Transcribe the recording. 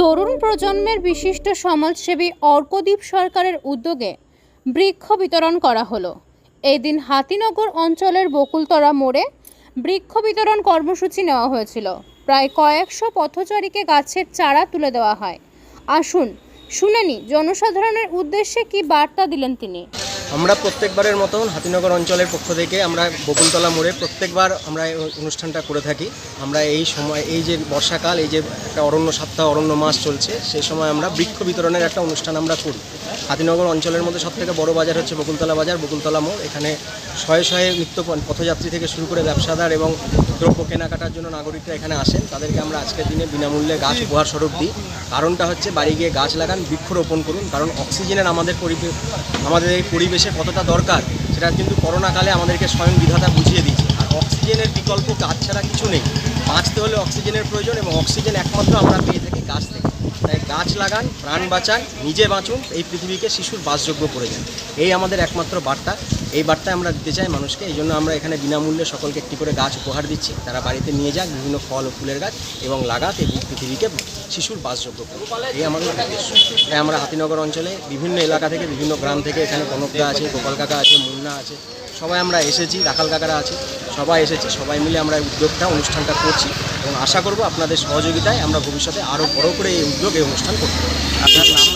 তরুণ প্রজন্মের বিশিষ্ট সমাজসেবী অর্কদীপ সরকারের উদ্যোগে বৃক্ষ বিতরণ করা হলো। এদিন হাতিনগর অঞ্চলের বকুলতরা মোড়ে বৃক্ষ বিতরণ কর্মসূচি নেওয়া হয়েছিল। প্রায় কয়েকশো পথচারীকে গাছের চারা তুলে দেওয়া হয়। আসুন শুনেনি জনসাধারণের উদ্দেশ্যে কি বার্তা দিলেন তিনি? আমরা প্রত্যেকবারের মতন হাতিনগর অঞ্চলের পক্ষ থেকে আমরা বকুলতলা মোড়ে প্রত্যেকবার আমরা অনুষ্ঠানটা করে থাকি। আমরা এই সময়, এই যে বর্ষাকাল, এই যে একটা অরণ্য সপ্তাহ, অরণ্য মাস চলছে সেই সময় আমরা বৃক্ষ বিতরণের একটা অনুষ্ঠান আমরা করি। হাতিনগর অঞ্চলের মধ্যে সবথেকে বড় বাজার হচ্ছে বকুলতলা বাজার, বকুলতলা মোড়। এখানে শয়ে শয়ে নিত্য পথযাত্রী থেকে শুরু করে ব্যবসাদার এবং দ্রব্য কেনাকাটার জন্য নাগরিকরা এখানে আসেন। তাদেরকে আমরা আজকের দিনে বিনামূল্যে গাছ উপহার স্বরূপ দিই। কারণটা হচ্ছে বাড়ি গিয়ে গাছ লাগান, বৃক্ষরোপণ করুন। কারণ অক্সিজেনের আমাদের পরিবেশ আমাদের এই পরিবেশে কতটা দরকার, সেটা কিন্তু করোনাকালে আমাদেরকে স্বয়ং বিধাতা বুঝিয়ে দিয়েছে। আর অক্সিজেনের বিকল্প গাছ ছাড়া কিছু নেই। বাঁচতে হলে অক্সিজেনের প্রয়োজন এবং অক্সিজেন একমাত্র আমরা পেয়ে থাকি গাছ থেকে। তাই গাছ লাগান, প্রাণ বাঁচান, নিজে বাঁচুন, এই পৃথিবীকে শিশুর বাসযোগ্য করে যান এই আমাদের একমাত্র বার্তা। এই বার্তা আমরা দিতে চাই মানুষকে, এই জন্য আমরা এখানে বিনামূল্যে সকলকে একটি করে গাছ উপহার দিচ্ছি। তারা বাড়িতে নিয়ে যাক, বিভিন্ন ফল ও ফুলের গাছ এবং লাগাতে এবং পৃথিবীকে শিশুর বাসযোগ্য করুক। এই আমাদের উদ্দেশ্য। তাই আমরা হাতিনগর অঞ্চলে বিভিন্ন এলাকা থেকে, বিভিন্ন গ্রাম থেকে এখানে কনকদা আছে গোপাল কাকা আছে, মুন্না আছে, সবাই আমরা এসেছি, রাখাল কাকারা আছে, সবাই এসেছি, সবাই মিলে আমরা উদ্যোগটা, অনুষ্ঠানটা করছি এবং আশা করব আপনাদের সহযোগিতায় আমরা ভবিষ্যতে আরও বড় করে এই উদ্যোগ, এই অনুষ্ঠান করতে পারি আপনার নাম?